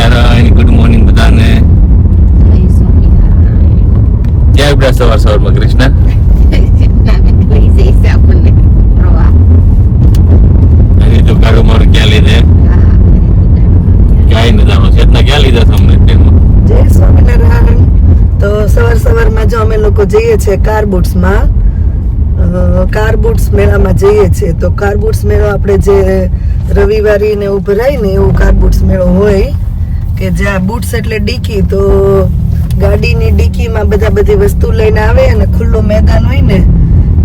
Swaminarayan good morning બધાને. ક્યાં ઉભ્યા સવાર સવારમાં, કૃષ્ણ. જય જો અમે લોકો જઈએ છીએ કાર બુટ્સમાં કાર બુટ્સ મેળામાં જઈએ છીએ, તો કાર બુટ્સ મેળો આપણે જે રવિવારી ને એવું ભરાય ને એવું કાર બુટ્સ મેળો હોય કે જ્યાં બુટ્સ એટલે ડીકી, તો ગાડીની ડીકીમાં બધા બધી વસ્તુ લઈને આવે અને ખુલ્લો મેદાન હોય ને,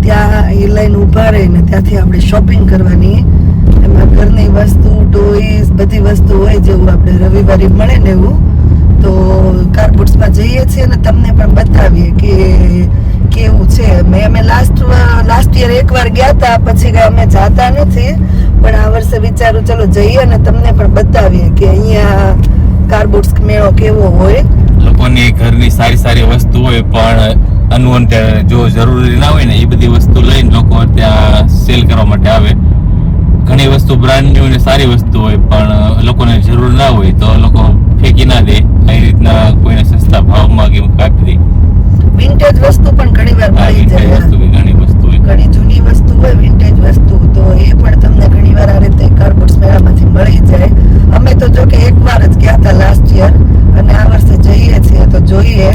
ત્યાં એ લઈને ઊભા રહીને ત્યાંથી આપણે શોપિંગ કરવાની. એમાં ઘરની વસ્તુ ટોઈસ બધી વસ્તુ હોય જેવું આપણે રવિવારે મળે ને એવું, તો કારબુટ્સમાં જઈએ છીએ અને તમને પણ બતાવીએ કે કેવું છે. મેં, અમે લાસ્ટ લાસ્ટ યર એકવાર ગયા હતા પછી અમે જાતા નથી. પણ આ વર્ષે વિચારું ચલો જઈએ અને તમને પણ બતાવીએ કે અહીંયા કારબુટ્સ મેળો કેવો હોય? લોકોની ઘરની સારી સારી વસ્તુ હોય પણ અનવોન્ટેડ જો જરૂરી ના હોય ને એ બધી વસ્તુ લઈને લોકો ત્યાં સેલ કરવા માટે આવે. ઘણી વસ્તુ બ્રાન્ડ ન્યુ ને સારી વસ્તુ હોય પણ લોકોને જરૂર ના હોય તો લોકો ફેંકી ના દે. આવી રીતના કોઈને સસ્તા ભાવમાં કે કાપી દે વિન્ટેજ વસ્તુ પણ ઘણી વાર મળી જાય વસ્તુ ઘણી વસ્તુ હોય. ઘણી જૂની વસ્તુ હોય વિન્ટેજ વસ્તુ તો એ પણ તમને ઘણીવાર આ રીતે કાર્બોટ્સ મેળામાંથી મળી જાય અમે તો જો કે એકવાર જ ગયા હતા લાસ્ટ યર અને આ વર્ષે જઈએ છીએ તો જોઈએ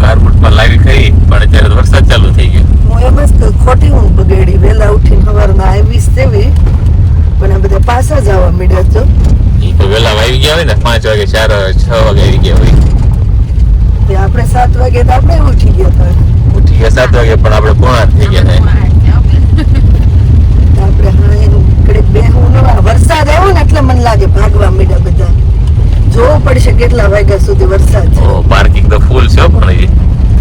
કારબોટમાં લાવી ખરી પણ અત્યારે તો વરસાદ ચાલુ થઈ ગયો હું એમ જ કહું, ખોટી ઊંઘ બગડી વહેલા ઉઠીને સવારના આવીશ તેવી પણ આ બધા પાછા જ આવવા મળ્યા છો એ તો વહેલા આવી ગયા હોય ને પાંચ વાગે ચાર છ વાગે આવી ગયા હોય. આપણે સાત વાગે તો આપણે ઉઠી ગયા હતા. ઉઠી ગયા સાત વાગે પણ આપણે પોણા થઈ ગયા હતા આપણે હા એનું બે હું વરસાદ આવ્યો ને એટલે મને લાગે ભાગવા મીડા બધા. જોવું પડશે કેટલા વાગ્યા સુધી વરસાદ છે. પાર્કિંગ તો ફૂલ છે પણ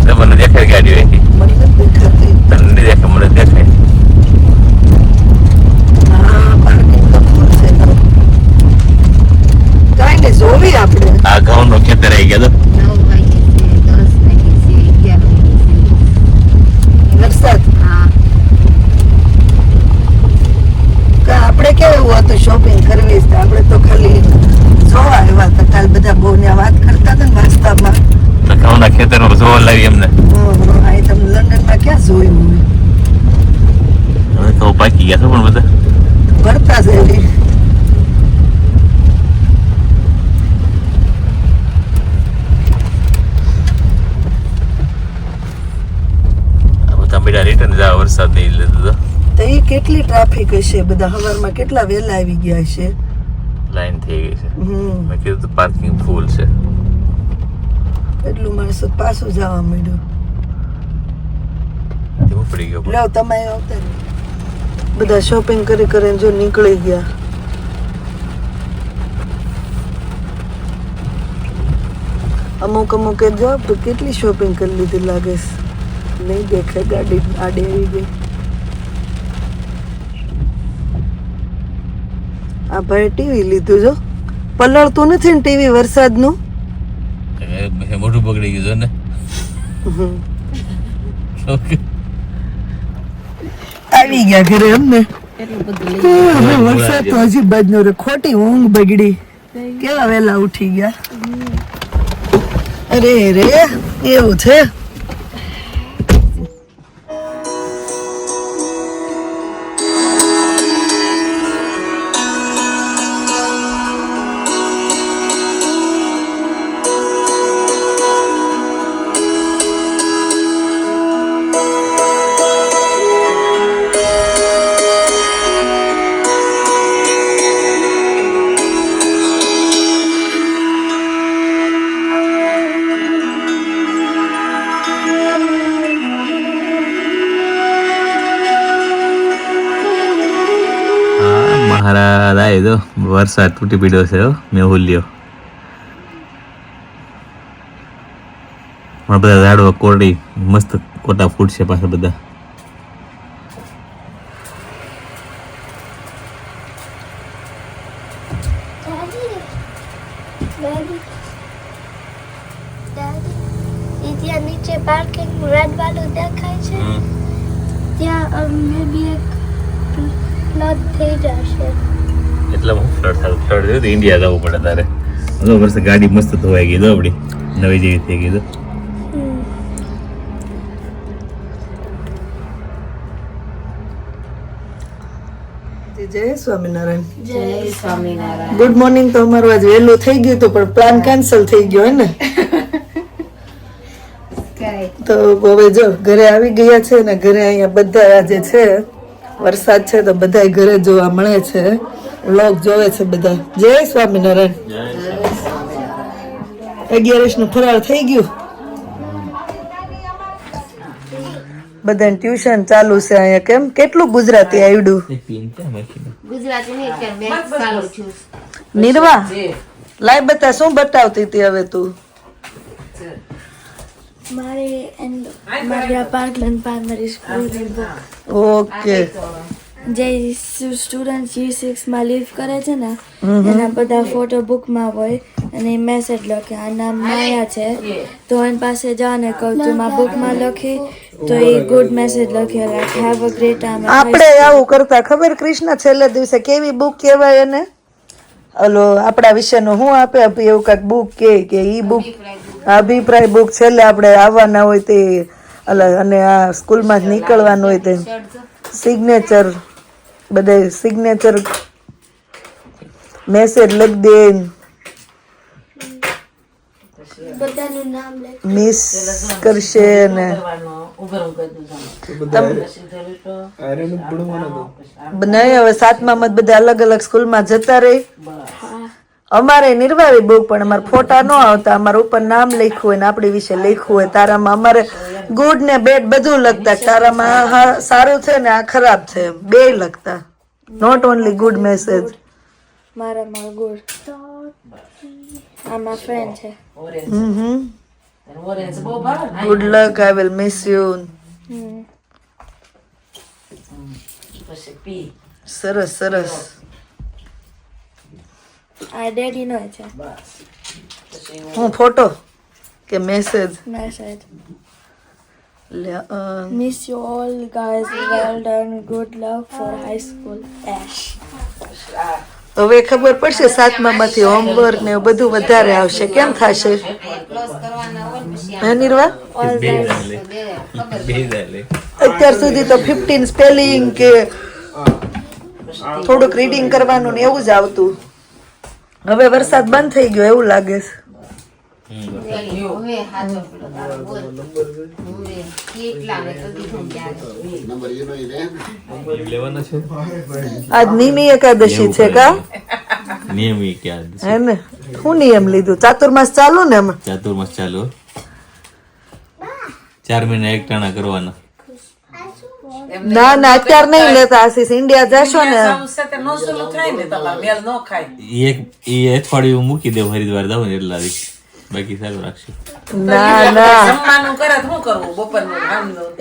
તમને દેખાય ગાડી હોય મને દેખાતી. તને દેખાય મને દેખાય હા પાર્કિંગ તો ફૂલ છે નહીં જોવી આપણે. આ ઘઉં નો ખેતર આવી ગયા વરસાદ કે આપણે કેવું હતું શોપિંગ કરવી છે આપણે તો ખાલી જોવા આવ્યા હતા કાલ બધા બહુ ત્યાં વાત કરતા હતા ને વાસ્તામાં તો ઘઉં ના ખેતર નો જોવા લાવી એમને હમ, અહીં તમે લંડનમાં ક્યાં જોયું હોય હવે ઘઉં પાકી ગયા છે પણ બધા ભરતા જ એવી બેટા રિટર્ન જા વરસાદ નહીં લીધો તો. એ કેટલી ટ્રાફિક હશે? બધા હવારમાં કેટલા વહેલા આવી ગયા હશે? લાઈન થઈ ગઈ છે. મેં કીધું તો પાર્કિંગ ફૂલ છે. એટલું માણસો પાછું જવા માંડ્યું. ધીમું પડી ગયો લો તમે આવતા બધા શોપિંગ કરી કરીને જો નીકળી ગયા. અમુક અમુક જો કેટલી શોપિંગ કરી લીધી લાગે છે. નહીં દેખે ગાડી આડે આવી ગઈ આ ભાઈ ટીવી લીધું જો. પલળતું નથી ને ટીવી વરસાદનું? એ મોઢું બગડી ગયું ને. આવી ગયા ઘરે અમને. વરસાદ તો હજી બાજનો રે ખોટી ઊંઘ બગડી. કેવા વેલા ઉઠી ગયા? અરે રે એવું છે? વરસાદ તૂટી પડ્યો છે હો મેહુલ્યો પણ બધા ઝાડવા કોરડી મસ્ત કોટા ફૂટશે પાછા બધા Daddy, ત્યાં નીચે પાર્કિંગ રેડ વાળું દેખાય છે ત્યાં મે બી એક પ્લસ ફ્લડ થઈ જશે એટલે હું ફ્લડ થયું ફ્લડ થયું તો ઇન્ડિયા જવું પડે તારે. જો વર્ષે ગાડી મસ્ત ધોવાઈ ગઈ તો આપણી નવી જેવી થઈ ગઈ તો જય સ્વામિનારાયણ. જય સ્વામિનારાયણ. ગુડ મોર્નિંગ તો અમારું આજ વહેલું થઈ ગયું હતું પણ પ્લાન કેન્સલ થઈ ગયો હે ને? તો હવે જો ઘરે આવી ગયા છે ને ઘરે અહીંયા બધા આજે છે. વરસાદ છે તો બધા ઘરે જોવા મળે છે. વ્લોગ જોવે છે બધા. જય સ્વામિનારાયણ. અગિયારસનું ફરાળ થઈ ગયું. બધાને ટ્યુશન ચાલુ છે અહીંયા કેમ? કેટલું ગુજરાતી આવડ્યું ગુજરાતી નિર્વા લાઈ બતા શું બતાવતી હતી હવે તું? મારે એન્ડ મારી પાર્કલેન્ડ પ્રાઇમરી સ્કૂલની ઓકે. જે સ્ટુડન્ટ જી સિક્સમાં લીવ કરે છે ને એના બધા ફોટો બુકમાં હોય અને મેસેજ લખે આ નામ માયા છે. તો એની પાસે જા ને કહું તું માં બુકમાં લખી. તો એ ગુડ મેસેજ લખે હેવ અ ગ્રેટ ટાઈમ આપણે આવું કરતા ખબર કૃષ્ણ છેલ્લે દિવસે કેવી બુક કહેવાય એને? ઓલો આપણા વિશેનું હું આપે એવું કાંઈક બુક કે કે ઈ બુક અભિપ્રાય બુક છેલ્લે આપણે આવવાના હોય તે અને આ સ્કૂલમાં જ નીકળવાનું હોય તે. સિગ્નેચર બધે સિગ્નેચર મેસેજ લખી દે. બધાનું નામ લખ મિસ કરશે ને. નહીં હવે સાતમાં મત બધા અલગ અલગ સ્કૂલમાં જતા રહી અમારે નિર્વાહી બુક પણ અમારે ફોટા ન આવતા. અમારા ઉપર નામ લખ્યું હોય ને આપણી વિશે લખ્યું હોય. તારામાં અમારે ગુડ ને બેડ બધું લખતા. તારામાં હા સારું છે ને આ ખરાબ છે બે લખતા. નોટ ઓનલી ગુડ મેસેજ મારા માં ગુડ આમાં ફ્રેન્ડ છે. હમ good luck I will miss you સરસ સરસ. આ ડેડી નો છે. હું ફોટો કે message message miss you all guys well done good luck for high school ash હવે ખબર પડશે સાતમા માંથી હોમવર્ક ને બધું વધારે આવશે. કેમ થશે? અત્યાર સુધી તો ફિફ્ટીન સ્પેલિંગ કે થોડુંક રીડિંગ કરવાનું ને એવું જ આવતું. હવે વરસાદ બંધ થઈ ગયો એવું લાગે છે. આજ નિમી એકાદશી છે કા? નિયમ આજ હે ને? શું નિયમ લીધું? ચાતુર્માસ ચાલુ ને એમાં? ચાતુર્માસ ચાલુ. ચાર મહિના એક ટાણા કરવાના. ના ના અત્યારે નહીં લેતા આશીષ ઇન્ડિયા જશો ને ઈ એક એ અઠવાડિયું મૂકી દેવું હરિદ્વાર જાવ ને એટલા દી બાકી સારું રાખશું ના ના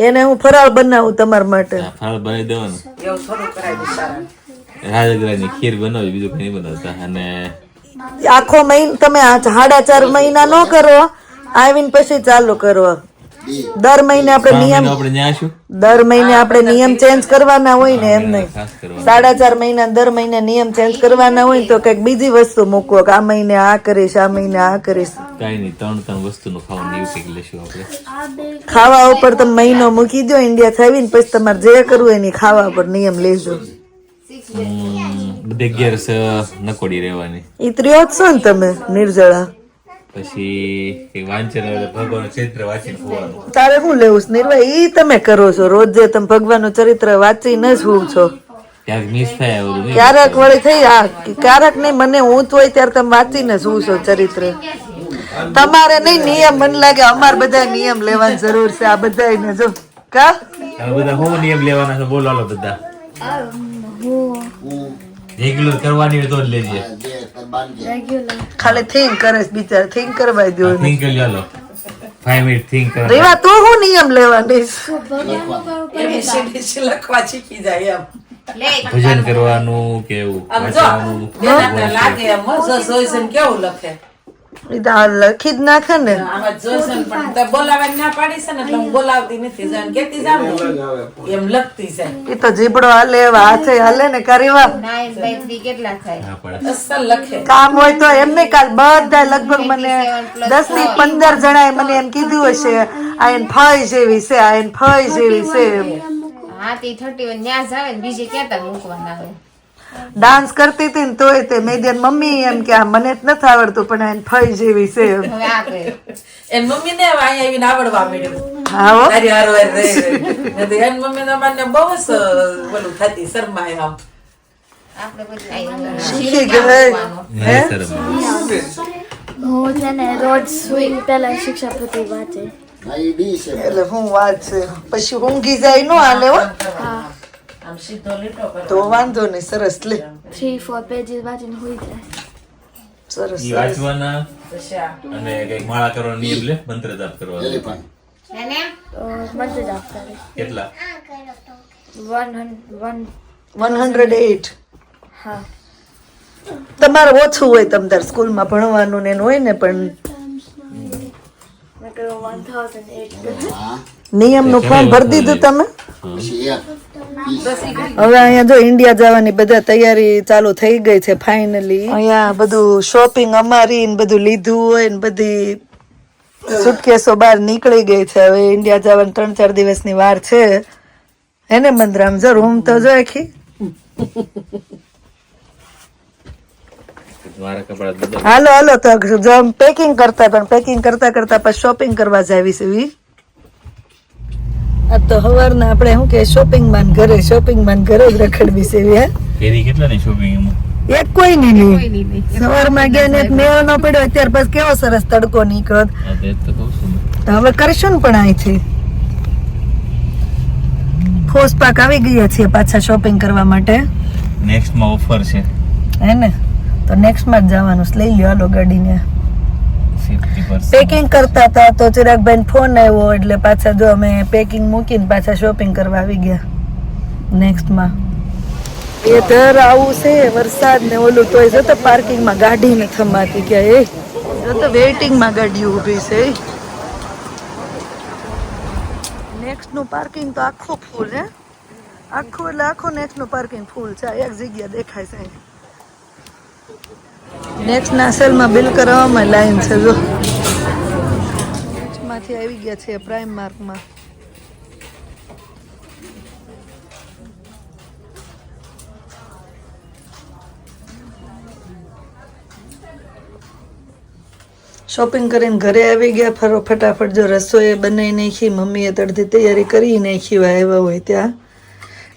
એને હું ફરાળ બનાવું તમારા માટે ફરાળ બનાવી દેવાનું રાજગરાની ખીર બનાવી બીજું કઈ નહીં બનાવતા અને આખો મહિનો તમે આ સાડા ચાર મહિના નો કરો આવીને પછી ચાલુ કરો દર મહિને આપણે નિયમ દર મહિને આપણે નિયમ ચેન્જ કરવાના હોય ને એમ નહીં. સાડા ચાર મહિના દર મહિને નિયમ ચેન્જ કરવાના હોય તો કંઈક બીજી વસ્તુ મૂકવો કે આ મહિને આ કરીશ આ મહિને આ કરીશ. કઈ નહીં ત્રણ ત્રણ વસ્તુનું ખાવાનું એવું લેશું આપણે. ખાવા ઉપર તમે મહિનો મૂકી દો ઇન્ડિયા થઈને પછી તમારે જે કરવું એની ખાવા પર નિયમ લેજો. બધે અગિયારસ નકોડી રહેવાની. ઈ ત્રિયોત્સવ ને તમે નિર્જળા. પછી વાંચન આવે તો ચરિત્ર વાંચીને હોવાનું તારે શું લેવું? છે નિર્વાહ ઈ તમે કરો છો. રોજ જે તમે ભગવાનનું ચરિત્ર વાંચીને જ શું છો. ક્યાંક મિસ થાય આ ક્યારેક વળી થઈ આ ક્યારેક નહીં મને હું તો હોય ત્યારે તમે વાંચીને શું છો ચરિત્ર. તમારે નહીં નિયમ મને લાગે અમારે બધા નિયમ લેવાની જરૂર છે આ બધા જો. કા? બધા હું નિયમ લેવાના છે? બોલો હાલો બધા રેગ્યુલર કરવાની તો જ લેજે. ખાલી થિંક કરે બિચાર. થિંક કરવા દો થિંક કરી લો ફાઈવ મિનિટ થિંક કર. રેવા તું શું નિયમ લેવાની એબીસીડી લખવા. શીખી જાય એમ. લે ભજન કરવાનું કે એવું આમ જો વાંચવાનું લાગે એમ મસ્ત જોઈ છે ને કેવું લખે? લખી જ નાખે ને. પણ તે બોલાવવાની ના પાડી છે ને એટલે હું બોલાવતી નથી જાણ કેતી જામ ને એમ લખતી છે. ઈ તો જીબડો હાલે એવા હાથે હાલે ને કરીવા કામ હોય તો એમ નહીં કાલ બધા લગભગ મને દસથી પંદર જણાએ મને એમ કીધું હશે આ એન ફઈ જેવી છે આ એન ફઈ જેવી છે. એમ. હા તે થર્ટી વન ન્યાસ આવે ને બીજે ક્યાં તાર મૂકવાના આવે ડાન્સ કરતી હતી ને તોય તે મેં મમ્મી એમ કે આ મને જ નથી આવડતું પણ એને ફઈ જેવી છે. એમ હવે આ કરે એન મમ્મી ને અહીંયા આવીને આવડવા મળ્યું હા હો. તારી હારો. એન મમ્મી તો મને બહુ જ બોલું થતી શરમાય આમ. શીખી ગઈ. હું? છે? ને રોજ શિક્ષા વાંચે. એટલે હું પછી ઊંઘી જાય નો આ હા. આમ સીધો લીટો કરો તો વાંધો નહીં સરસ લે થ્રી ફોર પેજીસ વાંચીને હોઈ જાય સરસ ઈ વાંચવાના અને કંઈક માળા કરવાનો નિયમ લે મંત્ર જાપ કરવાનો તો મંત્ર જાપ કરે કેટલા વન હંડ્રેડ એટ હા તમારે ઓછું હોય તમ તાર સ્કૂલમાં ભણવાનું ને એનું હોય ને પણ નિયમનું ફોર્મ ભરી દીધું તમે? હવે અહીંયા જો ઇન્ડિયા જવાની બધા તૈયારી ચાલુ થઈ ગઈ છે ફાઇનલી અહીંયા બધું શોપિંગ અમારી ને બધું લીધું હોય ને બધી સુટકેસો બહાર નીકળી ગઈ છે. હવે ઇન્ડિયા જવાની ત્રણ ચાર દિવસની વાર છે. હે ને મંદરામ? જો રૂમ તો જો આખી. હાલો હાલો તો પેકિંગ કરતા પણ પેકિંગ કરતા કરતા પછી શોપિંગ કરવા જાવી છે વી આ તો હવારના આપણે શું કે શોપિંગમાં ઘરે શોપિંગમાં ઘરે જ રખડવી છે હે? કેરી કેટલા ની શોપિંગ એમાં? એક કોઈ નહીં. નહીં. સવારમાં ગયા ને મેળો ન પડ્યો ત્યાર પછી કેવો સરસ તડકો નીકળ્યો. હા તે છું હવે કરશું ને પણ અહીંથી. ફોસ પાક આવી ગયા છીએ પાછા શોપિંગ કરવા માટે. નેક્સ્ટમાં ઓફર છે. હે ને? તો નેક્સ્ટમાં જ જવાનું લઈ લ્યો હાલો ગાડીને. પેકિંગ કરતા હતા તો ચિરાગભાઈ ફોન આવ્યો એટલે પાછા જો અમે પેકિંગ મૂકીને પાછા શોપિંગ કરવા આવી ગયા. નેક્સ્ટમાં એ દર આવું છે, વરસાદ ને ઓલું, તોય જો તો પાર્કિંગમાં ગાડી ને થમાતી ગયા, એ. જો તો વેઇટિંગમાં ગાડી ઊભી છે નેક્સ્ટનું પાર્કિંગ તો આખું ફૂલ હે. આખું એટલે આખું નેક્સ્ટનું પાર્કિંગ ફૂલ છે. એક જગ્યા દેખાય છે. અહીં. નેક્સ્ટ ના સેલમાં બિલ કરાવવામાં લાઈન છે, જો. માંથી આવી ગયા છે પ્રાઇમ માર્કમાં શોપિંગ કરીને ઘરે આવી ગયા, ફરો ફટાફટ જો રસોઈ બનાવી નાખી, મમ્મીએ તડથી તૈયારી કરી નાખી આવ્યા હોય ત્યાં.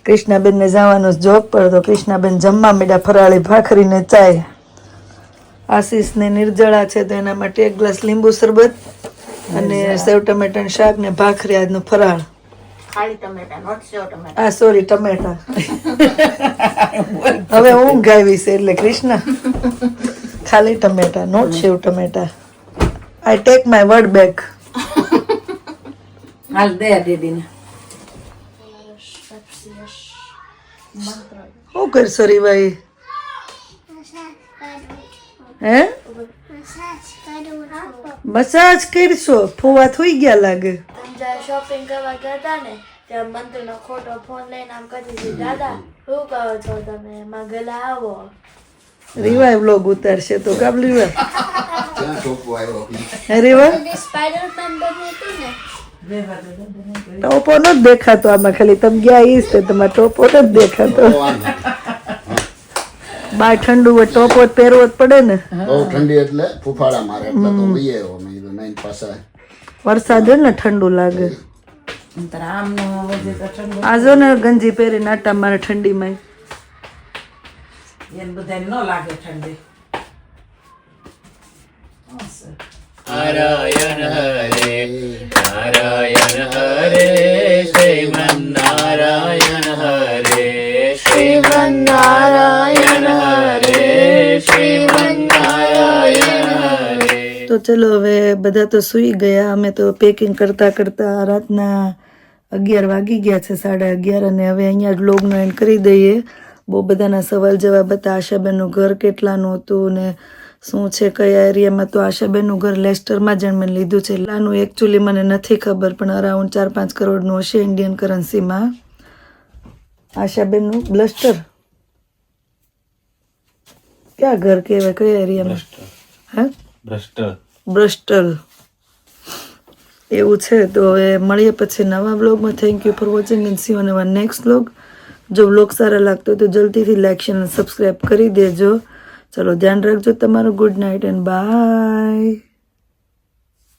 કૃષ્ણાબેનને જવાનું જોબ પર તો કૃષ્ણાબેન જમવા મેડા ફરાળી ભાખરીને ચાય. આશીષ ને નિર્જળા છે તો એના માટે એક ગ્લાસ લીંબુ શરબત અને સેવ ટમેટાનું શાક ને ભાખરી આજનું ફરાળ. ખાલી ટમેટા નોટ સેવ ટમેટા. આ સોરી ટમેટા. હવે ઊંઘ આવી છે એટલે કૃષ્ણ. ખાલી ટમેટા નોટ સેવ ટમેટા. I take my word back હાલ દે દીદીને. શું કરશો રીભાઈ હે? મસાજ કરશો? ફોવા થઈ ગયા લાગે. તમે શોપિંગ કરવા ગયા હતા ને ત્યારે મંત્રનો ખોટો ફોન લઈને આમ કરી દીધી દાદા શું કહો છો તમે? એમાં ગલા આવો. રીવાય બ્લોગ ઉતારશે તો કાબ રીવા હે રીવા સ્પાઈડરમેન બની હતી ને. ટોપો નો જ દેખાતો આમાં ખાલી તમે ગયા ઈસ તે તમારે ટોપો નો જ દેખાતો બાર ઠંડુ હોય ટોપો જ પહેરવો જ પડે ને. બહુ ઠંડી એટલે ફૂફાડા મારે એટલે તો લઈ આવ્યો મેં કીધું નહીં પાછા. વરસાદ હોય ને ઠંડુ લાગે. નહીંતર આમનો વધે તો ઠંડુ આ જો ને ગંજી પહેરીને આટા મારે ઠંડીમાં એને બધાને ન લાગે ઠંડી. નારાયણ હરે નારાયણ હરે શ્રીમન ચલો હવે બધા તો સૂઈ ગયા. અમે તો પેકિંગ કરતા કરતા રાતના અગિયાર વાગી ગયા છે સાડા અગિયાર. અને હવે અહીંયા જ લોગનો એન્ડ કરી દઈએ. બહુ બધાના સવાલ જવાબ હતા. આશાબેનનું ઘર કેટલાનું હતું ને શું છે કયા એરિયામાં તો આશાબેનનું ઘર લેસ્ટરમાં જ મેં લીધું છે. લાનું એકચ્યુઅલી મને નથી ખબર પણ અરાઉન્ડ ચાર પાંચ કરોડનું હશે ઇન્ડિયન કરન્સીમાં આશાબેનનું બ્લસ્ટર. ક્યાં ઘર કહેવાય? કયા એરિયામાં? હા? ભ્રષ્ટ બ્રસ્ટલ એવું છે. તો હવે મળીએ પછી નવા બ્લોગમાં thank you for watching and see on our next blog જો બ્લોગ સારા લાગતો હોય તો જલ્દીથી લાઇક શેર અને સબસ્ક્રાઈબ કરી દેજો. ચલો ધ્યાન રાખજો. તમારું ગુડ નાઇટ એન્ડ બાય